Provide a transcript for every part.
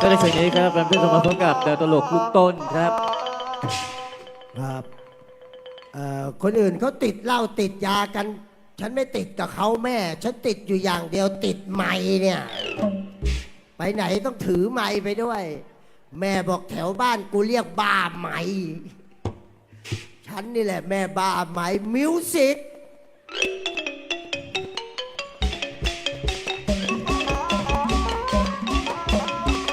ก็ในส่วนนี้ครับแรมเพื่อนมาพบกับเดาตลกลูกต้นครับ ครับเอ่อคนอื่นเขาติดเหล้าติดยากัน ฉันไม่ติดกับเขาแม่ ฉันติดอยู่อย่างเดียวติดไม้เนี่ย ไปไหนต้องถือไม้ไปด้วย แม่บอกแถวบ้านกูเรียกบ้าไม้ ฉันนี่แหละแม่บ้าไม้มิวสิก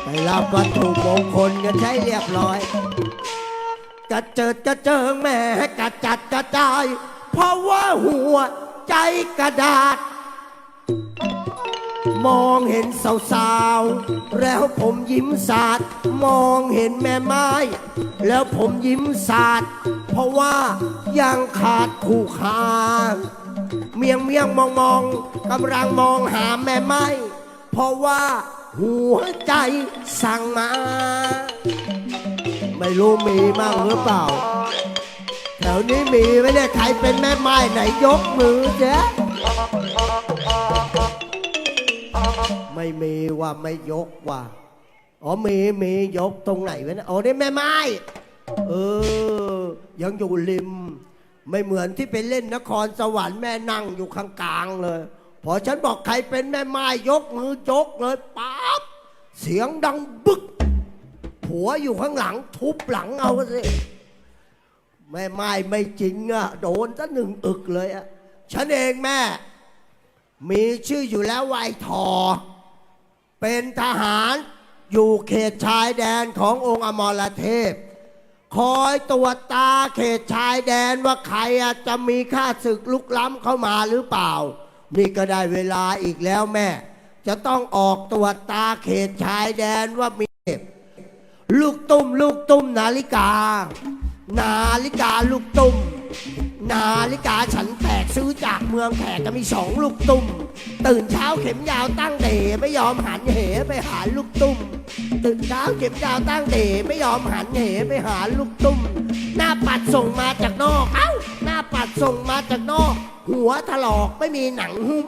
ไปรับวัตถุมงคลกันใช้เรียบร้อย กระเจิดกระเจิงแม่กระจัดกระจาย เพราะว่าหัวใจกระดาษ มองเห็นสาวๆ แล้วผมยิ้มสาด มองเห็นแม่ไม้ แล้วผมยิ้มสาด เพราะว่ายังขาดคู่คาเมียงเมียงมองมองกำลังมองหาแม่ไม้ เพราะว่าหัวใจสั่งมา ไม่รู้มีมั่งหรือเปล่า แถวนี้มีไมเนี่ยใครเป็นแม่ไม้ไหนยกมือเจ๊ ไม่มีว่าไม่ยกว่าอ๋อมีมียกตรงไหนวะนี่ยอ๋อนี่แม่ไม้เออ ยังอยู่ริม ไม่เหมือนที่ไปเล่นนครสวรรค์แม่นั่งอยู่ข้างกลางเลย พอฉันบอกใครเป็นแม่ไม้ยกมือยกเลยปั๊บเสียงดังบึกผัวอยู่ข้างหลังทุบหลังเอาสิแม่ไม้ไม่จริงอะโดนซะหนึ่งอึกเลยอะฉันเองแม่ มีชื่ออยู่แล้ววายทอ เป็นทหารอยู่เขตชายแดนขององค์อมรเทพ คอยตรวจตาเขตชายแดนว่าใครจะมีข้าศึกลุกล้ำเข้ามาหรือเปล่า นี่ก็ได้เวลาอีกแล้วแม่ จะต้องออกตรวจตาเขตชายแดนว่ามีลูกตุ้ม ลูกตุ้มนาฬิกา นาฬิกาลูกตุ้ม นาฬิกาฉันแตกซื้อจากเมืองแขกก็มีสองลูกตุ้ม ตื่นเช้าเข็มยาวตั้งเดไม่ยอมหันเหไปหาลูกตุ้ม ตื่นเช้าเข็มยาวตั้งเดไม่ยอมหันเหไปหาลูกตุ้ม หน้าปัดส่งมาจากนอก เอ้า หน้าปัดส่งมาจากนอก หัวถลอกไม่มีหนังหุ้ม